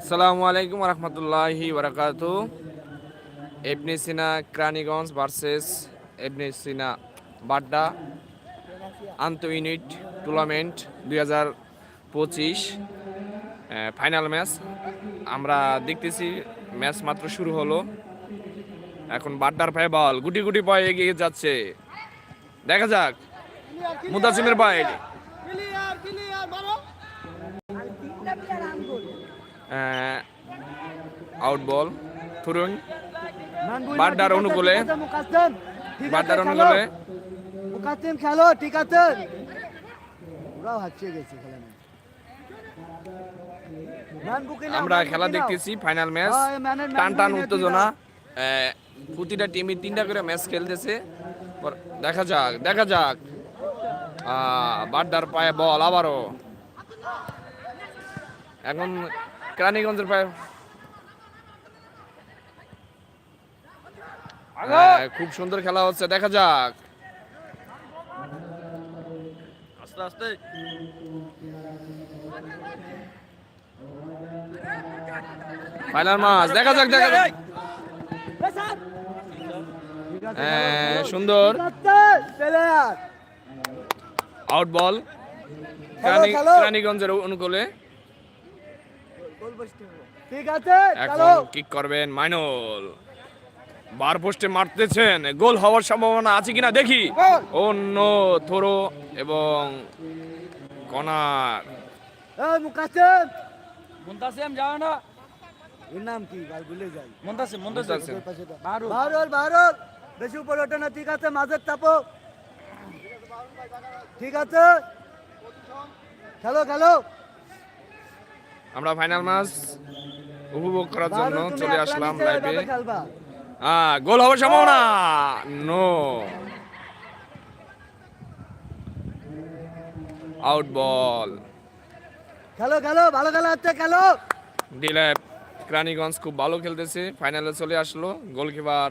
আসসালামু আলাইকুম রহমতুল্লাহি বারাকাতু এবনে সিনা ক্রানীগঞ্জ ভার্সেস এবনে সিনা বাড্ডা আন্ত ইউনিট টুর্নামেন্ট দুই হাজার পঁচিশ ফাইনাল ম্যাচ। আমরা দেখতেছি ম্যাচ মাত্র শুরু হলো। এখন বাড্ডার পায়ে বল, গুটি গুটি পায়ে এগিয়ে যাচ্ছে। দেখা যাক, মুদাসিমের পায়ে। আউট বল থুরুং বাড্ডার অনুকূলে বাড্ডার অনুকূলে। মুকাদ্দিম খেলো ঠিক আছে। ওরাও হাঁচিয়ে গেছে খেলা আমরা খেলা দেখতেছি ফাইনাল ম্যাচ টান টান উত্তেজনা। প্রতিটা টিমে তিনটা করে ম্যাচ খেলতেছে। দেখা যাক দেখা যাক। বাড্ডার পায়ে বল আবারও। এখন কেরানীগঞ্জের পায়ে হ্যাঁ, খুব সুন্দর খেলা হচ্ছে দেখা যাক। আস্তে আস্তে। ফাইনাল ম্যাচ দেখা যাক দেখা যাক। হ্যাঁ, সুন্দর। Out ball. অনুকূলে। ঠিক আছে এখন কিক করবেন মাইনুল? বার পোস্টে মারতেছেন গোল হওয়ার সম্ভাবনা আছে কিনা দেখি। অন্য থরো এবং কনার। মুকাদ্দিম মুন্তাসিম যাও না। এর নাম কি? ভাই ভুলে যাই। মুন্তাসিম মুন্তাসিম। বারু বারোল বেশি উপরে ওঠে না ঠিক আছে মাঝের চাপো। ঠিক আছে। খেলো খেলো। আমরা ফাইনাল ম্যাচ উপভোগ করার জন্য চলে আসলাম লাইভে হ্যাঁ গোল হওয়ার সম্ভাবনা। নো আউট বল খেলো খেলো ভালো খেলা হচ্ছে খেলো। ডিল্যাপ ক্রানীগঞ্জ খুব ভালো খেলতেছে। ফাইনালে চলে আসলো। গোলকিপার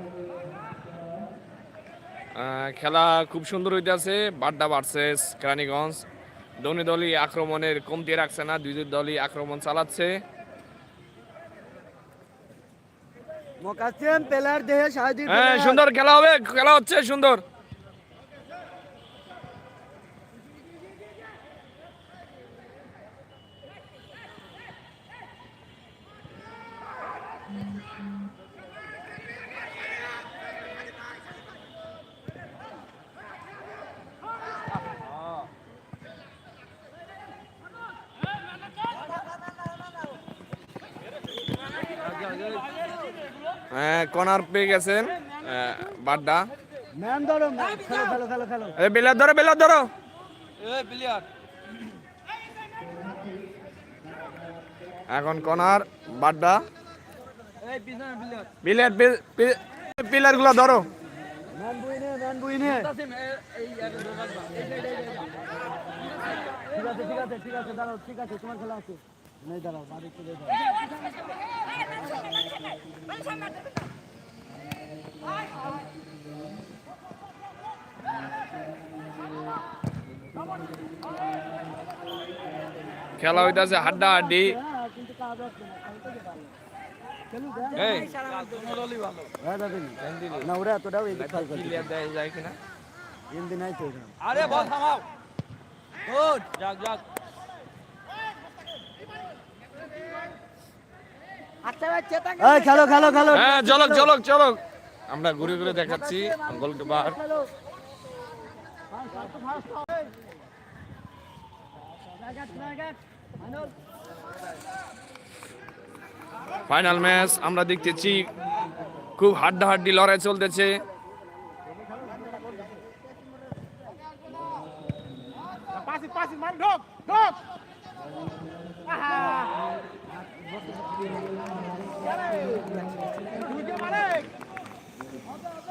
খেলা খুব সুন্দর হইতেছে বাড্ডা ভার্সেস কেরানীগঞ্জ। দনী দলই আক্রমণের কমতি রাখছে না দুই দলই আক্রমণ চালাচ্ছে। হ্যাঁ। সুন্দর খেলা হবে খেলা হচ্ছে সুন্দর। হ্যাঁ কর্নার পেয়ে গেছেন বাড্ডা বেলার ধরো বেলার ধরো এখন কর্নার বাড্ডা এই পিছনে পিলারগুলো ধরো ঠিক আছে ঠিক আছে ঠিক আছে দাঁড়াও ঠিক আছে তোমার খেলা আছে নেই দাঁড়াও বাড়ি চলে যাও খেলা হইতাছে হাড্ডা হাড্ডি হ্যাঁ কিন্তু কাজ হচ্ছে না খেলতে যে ভালো খেলু দেখ এই কোনো দলই ভালো হ্যাঁ দাদা না ওরা এতটাও এই খেয়াল করছে ক্লিয়ার দেয় যায় কিনা এমনি হইতাছে হাড্ডা হাড্ডি আরে বল থামাও। গুড যাক যাক। খেলো খেলো খেলো। হ্যাঁ চলক চলক চলক। আমরা ঘুরে ঘুরে দেখাচ্ছি গোলকিপার। খেলো ফাইনাল ম্যাচ আমরা দেখতেছি খুব হাড্ডাহাড্ডি লড়াই চলতেছে।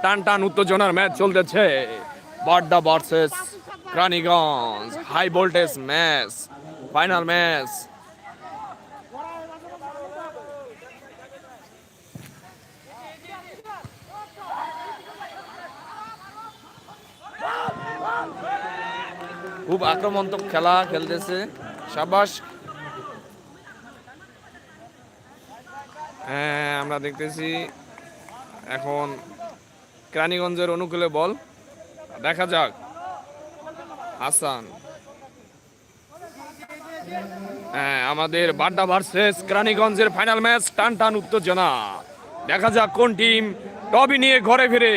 টান টান উত্তেজনার ম্যাচ চলতেছে। Badda versus Raniganj high voltage match final match খুব আক্রমণাত্মক খেলা খেলতেছে। সাবাস। হ্যাঁ আমরা দেখতেছি এখন কেরানীগঞ্জের অনুকূলে বল। দেখা যাক। হাসান। আমাদের বাড্ডা ভার্সেস কেরানীগঞ্জের ফাইনাল ম্যাচ টান টান উত্তেজনা। দেখা যাক কোন টিম টবি নিয়ে ঘরে ফিরে।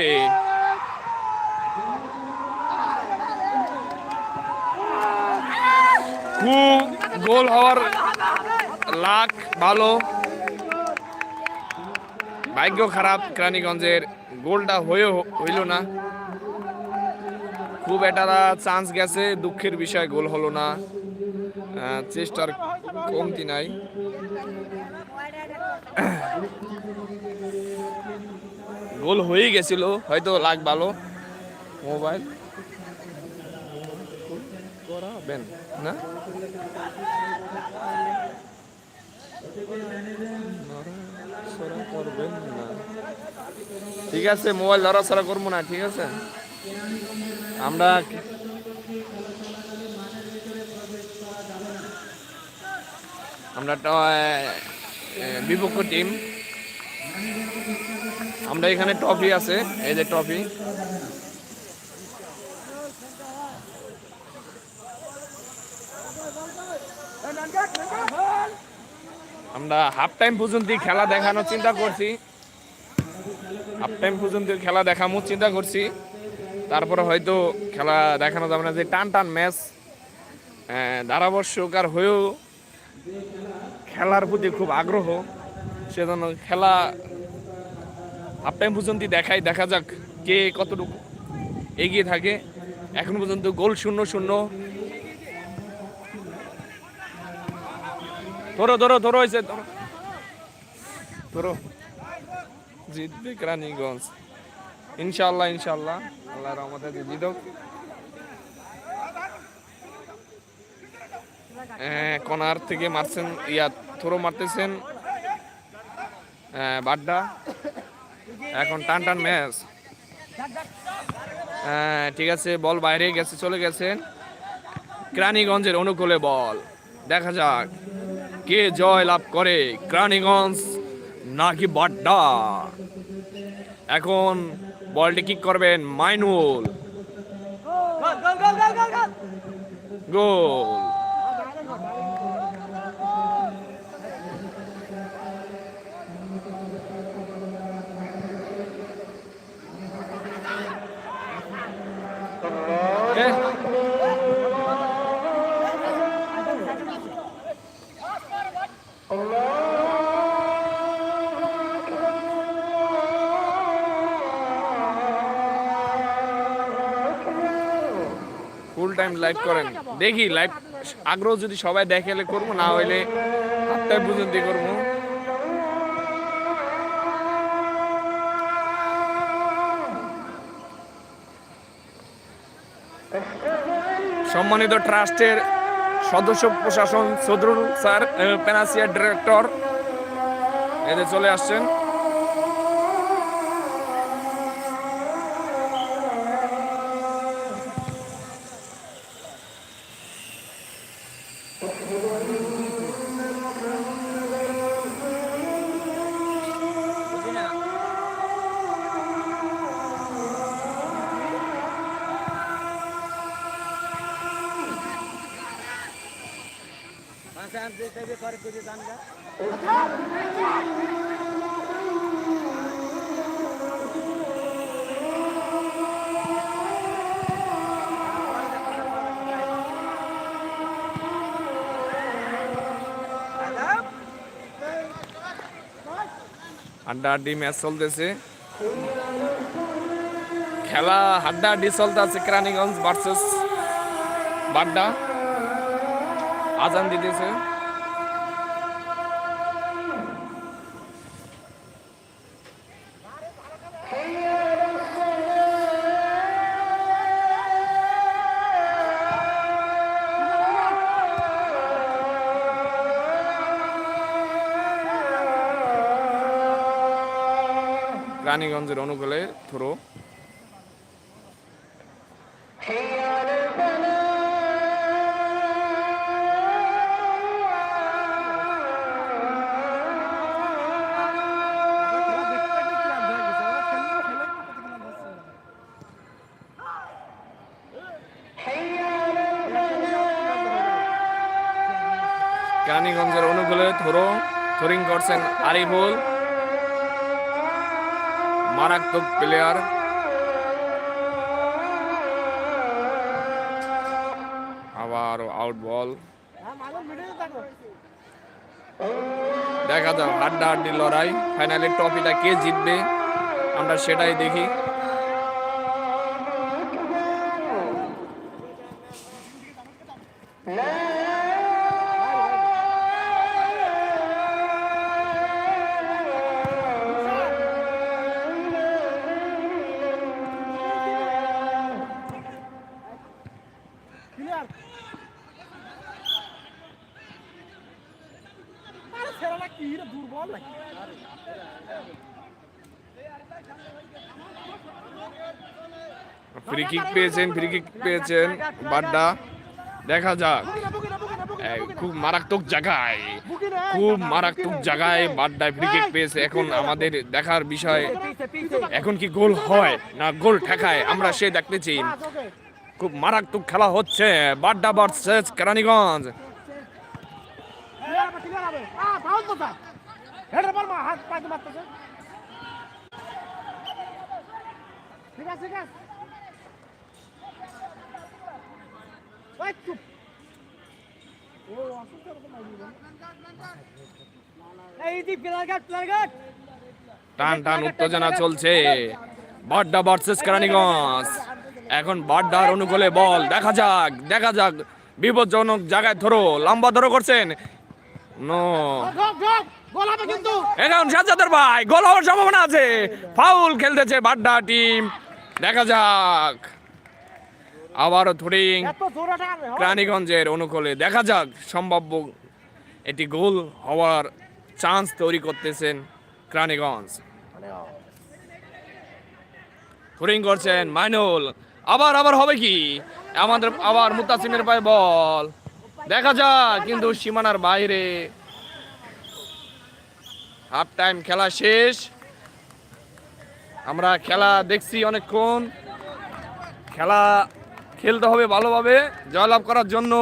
গোল হওয়ার লাখ ভালো। ভাগ্য খারাপ, কেরানীগঞ্জের গোলটা হয়ে হইল না। খুব একটা চান্স গেছে, দুঃখের বিষয়, গোল হলো না। চেষ্টার কমতি নাই। গোল হয়েই গেছিল, হয়তো লাগ ভালো। মোবাইল। করাবেন, না? করবেন না। ঠিক আছে, মোবাইল লড়াচড়া করব না, ঠিক আছে? আমরা আমরা বিপক্ষ টিম আমরা এখানে ট্রফি আছে, এই যে ট্রফি আমরা হাফ টাইম পর্যন্ত খেলা দেখানোর চিন্তা করছি। হাফ টাইম পর্যন্ত খেলা দেখানোর চিন্তা করছি। তারপরে হয়তো খেলা দেখানো যাবে না, যে টান টান ম্যাচ ধারাবর্ষকার হয়েও খেলার প্রতি খুব আগ্রহ, সেজন্য খেলা হাফ টাইম পর্যন্ত দেখাই, দেখা যাক কে কতটুকু এগিয়ে থাকে। এখন পর্যন্ত গোল শূন্য শূন্য। ধরো ধরো ধরো হয়েছে, ধরো। ধরো। জিতবে কেরানীগঞ্জ। ইনশাল্লাহ ইনশাল্লাহ আল্লাহ রহমতে কনার থেকে মারছেন ইয়া থ্রো মারতেছেন হ্যাঁ, বাড্ডা। এখন টান টান ম্যাচ। হ্যাঁ, ঠিক আছে বল বাইরে গেছে চলে গেছে। কেরানীগঞ্জের অনুকূলে বল। দেখা যাক কে জয় লাভ করে। কেরানীগঞ্জ নাকি বাড্ডা? এখন বলটি কিক করবেন মাইনুল। গোল। লাইভ করেন। দেখি লাইভ আগ্রহ যদি সবাই দেখেলে করব, না হইলে আটটায় পর্যন্ত করব। সম্মানিত ট্রাস্টের সদস্য প্রশাসন সদরুল স্যার পেনাসিয়ার ডিরেক্টর। এদের চলে আসছেন। আড্ডা আড্ডি ম্যাচ চলতেছে। খেলা হাড্ডা আড্ডি চলতেছে কেরানীগঞ্জ ভার্সেস বাড্ডা। আজান দিতেছে। রানীগঞ্জের অনুকূলে থ্রো। রানীগঞ্জের অনুকূলে থ্রো থ্রোরিং করছেন আরিফুল। মারাত্মক প্লেয়ার আবার আউট বল দেখা যাক হাড্ডা হাড্ডি লড়াই ফাইনালি ট্রফিটা কে জিতবে? আমরা সেটাই দেখি। ফ্রি কিক পেয়েছেন ফ্রি কিক পেয়েছেন বাড্ডা। দেখা যাক। খুব মারাত্মক জায়গায় খুব মারাত্মক জায়গায় বাড্ডায় ফ্রি কিক পেয়েছে। এখন আমাদের দেখার বিষয় এখন কি গোল হয় না গোল ঠেকায় আমরা সে দেখতে চাই। আচ্ছা, খুব মারাত্মক খেলা হচ্ছে বাড্ডা ভার্সেস কেরানীগঞ্জ। ঠিক আছে ঠিক আছে ওই চুপ ও অসুস্থ রকম মাইরি এই the player guard player guard টান টান উত্তেজনা চলছে। বাড্ডা ভার্সেস কেরানীগঞ্জ। এখন বাড্ডার অনুকূলে বল। দেখা যাক দেখা যাক। বিপজ্জনক জায়গায় ধরো লম্বা ধরো করছেন। নো। এখন সাজ্জাদের ভাই গোল হওয়ার সম্ভাবনা আছে। ফাউল খেলতেছে বাড্ডা টিম। দেখা যাক। আবারও থুরিং এত জোরে টাকা প্রাণীগঞ্জের অনুকূলে। দেখা যাক সম্ভাব্য এটি গোল হওয়ার চান্স তৈরি করতেছেন প্রাণীগঞ্জ থুরিং করছেন মাইনুল। আবার আবার হবে কি? আমাদের আবার মুতাসিমের পায়ে বল। দেখা যাক কিন্তু সীমানার বাইরে। হাফ টাইম খেলা শেষ। আমরা খেলা দেখছি অনেকক্ষণ। খেলা খেলতে হবে ভালোভাবে, জয়লাভ করার জন্য।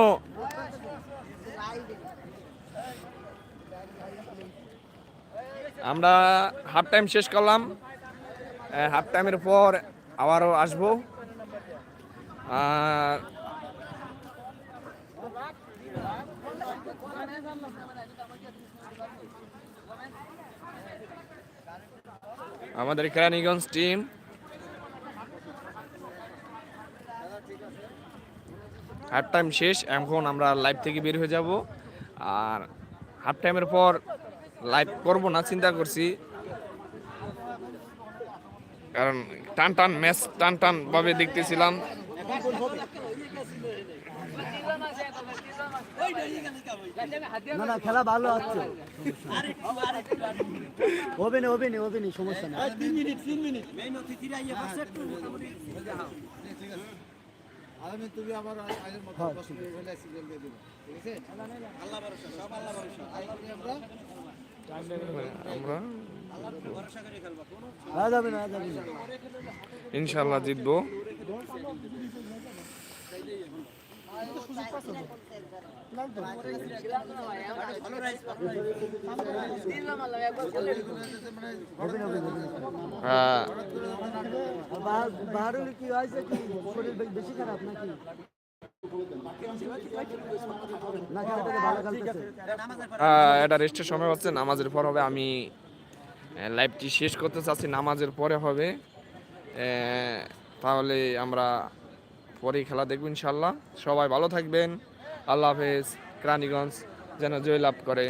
আমরা হাফ টাইম শেষ করলাম। হাফ টাইমের পর আবারও আসব। আর আমাদের কেরানীগঞ্জ টিম হাফ টাইম শেষ এখন আমরা লাইভ থেকে বের হয়ে যাব। আর হাফ টাইমের পর লাইভ করব না চিন্তা করছি। কারণ টান টান ম্যাচ টান টান ভাবে দেখতেছিলাম। না না খেলা ভালো হচ্ছে হবে না হবে না হবে না সমস্যা আমি তুমি আমার মতো হ্যাঁ, বসে ফেলে সিগন্যাল দিয়ে দেবো। ঠিক আছে? আল্লাহ ভরসা সব আল্লাহ ভরসা। আল্লাহ আমরা আমরা আর যাবে না আর যাবে না। ইনশাল্লাহ জিতবো। হ্যাঁ এটা রেস্টের সময় হচ্ছে, নামাজের পর হবে, আমি লাইভটি শেষ করতে চাচ্ছি, নামাজের পরে হবে। তাহলে আমরা পরেই খেলা দেখব ইনশাল্লাহ সবাই ভালো থাকবেন। আল্লাহ হাফেজ। ক্রানীগঞ্জ যেন জয়লাভ করে,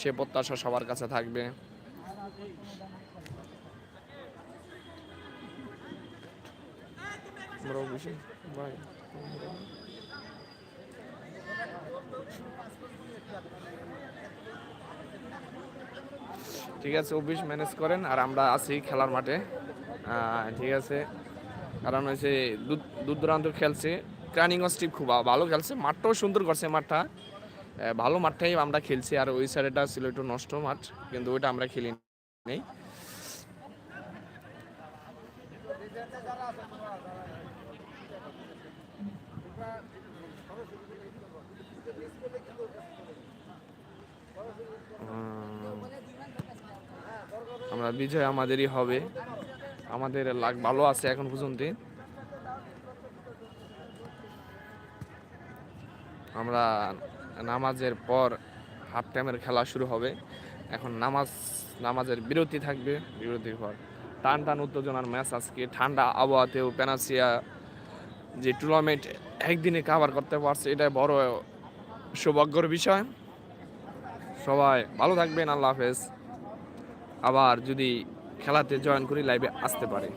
সে প্রত্যাশা সবার কাছে থাকবে। ঠিক আছে, অফিস ম্যানেজ করেন আর আমরা আছি খেলার মাঠে। ঠিক আছে। কারণ হচ্ছে দূর দূর দূরান্ত খেলছে। ক্রানিগঞ্জ টিম খুব ভালো খেলছে। মাঠটাও সুন্দর করছে মাঠটা। ভালো মাঠটাই আমরা খেলছি। আর ওই সাইডটা ছিল একটু নষ্ট মাঠ, কিন্তু ওইটা আমরা খেলি নেই। আমরা বিজয় আমাদেরই হবে। আমাদের লাগ ভালো আছে এখন পর্যন্ত আমরা নামাজের পর হাফ টাইমের খেলা শুরু হবে। এখন নামাজ, নামাজের বিরতি থাকবে, বিরতির পর। টান টান উত্তেজনার ম্যাচ আজকে। ঠান্ডা আবহাওয়াতেও পেনাসিয়া যে টুর্নামেন্ট একদিনে কাভার করতে পারছে এটা বড় সৌভাগ্যর বিষয়। সবাই ভালো থাকবেন, আল্লাহ হাফেজ। আবার যদি খেলাতে জয়েন করে লাইভে আসতে পারে।